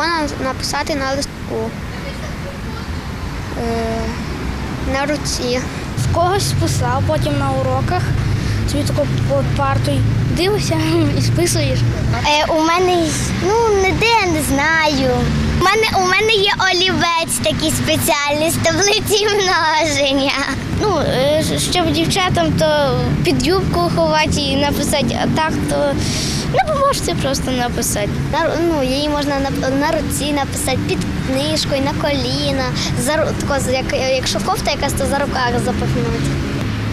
Можна написати на листку, е, на руці. З когось списав, потім на уроках. Собі таку парту дивишся і списуєш. Е, у мене ну ніде я не знаю. У мене у мене є олівець такий спеціальний з таблиці множення. Ну, е, щоб дівчатам то під юбку ховати і написати, а так то ви можете просто написати. На, ну, її можна на, на руці написати, під книжкою, на коліна. За, тако, як, якщо кофта якась, то за руках запихнути.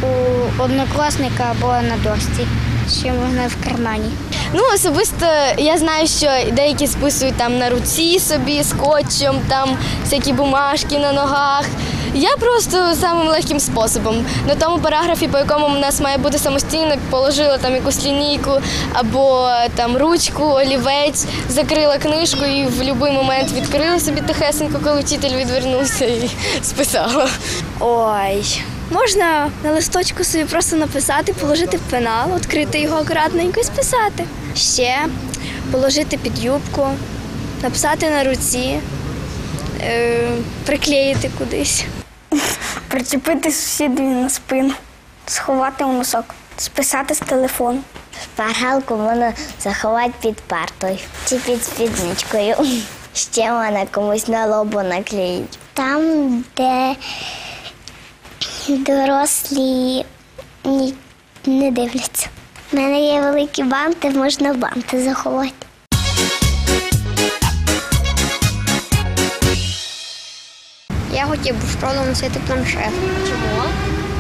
У однокласника або на дошці. Ще можна в кармані. Ну, особисто я знаю, що деякі списують там на руці собі скотчем, там всякі бумажки на ногах. Я просто самим легким способом. На тому параграфі, по якому у нас має бути самостійно, положила там якусь лінійку або там ручку, олівець, закрила книжку і в будь-який момент відкрила собі тихесенько, коли вчитель відвернувся і списала. Ой. Можна на листочку собі просто написати, положити в пенал, відкрити його акуратненько і списати. Ще положити під юбку, написати на руці, е, приклеїти кудись. Причепити сусідові на спину, сховати у носок, списати з телефону. Шпаргалку можна заховати під партою чи під спідничкою. Ще можна комусь на лобу наклеїти. Там, де дорослі ні- не дивляться. У мене є великі банти, можна банти заховати. Я хотів би в школу носити планшет. Чому?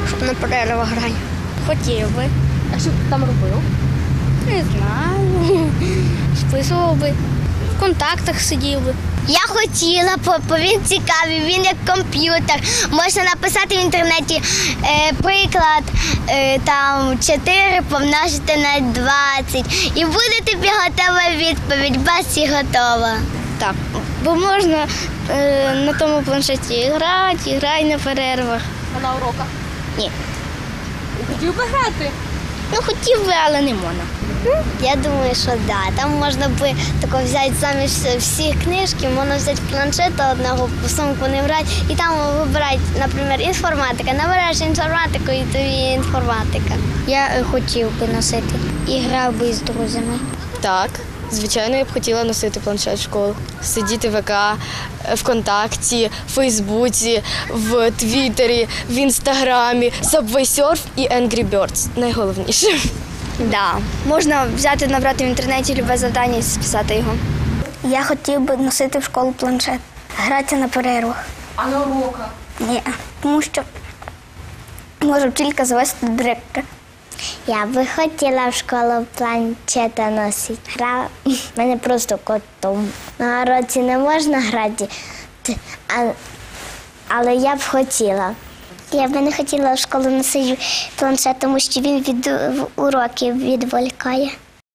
Щоб на перервах грати. Хотів би. А що ти там робив? Не знаю. Списував би. В контактах сидів би. Я хотіла, бо він цікавий, він як комп'ютер. Можна написати в інтернеті е, приклад е, там 4 помножити на 20 і буде тобі готова відповідь, бац і готова. Так. Бо можна е, на тому планшеті грати, і грати на перервах. А на уроках? Ні. Хотів би грати. Ну хотів би, але не можна. Я думаю, що так. Да. Там можна би тако взяти самі вс- всі книжки, можна взяти планшета одного, в сумку не брати, і там вибирати, наприклад, інформатика. Набираєш інформатику і тобі інформатика. Я е, хотів би носити і грав би з друзями. Так, звичайно, я б хотіла носити планшет в школу. Сидіти в ВК, е, ВКонтакті, Фейсбуці, в Твіттері, в Інстаграмі, Subway Surf і Angry Birds. Найголовніше. Да. Можна взяти, набрати в інтернеті любе завдання і списати його. Я хотів би носити в школу планшет, гратися на перервах. А на уроках? Ні, тому що може вчителька завести до директора. Я би хотіла в школу планчета носити. Гра в мене просто котом. На уроці не можна грати, але я б хотіла. Я би не хотіла в школу носити планшет, тому що він від уроків відволікає.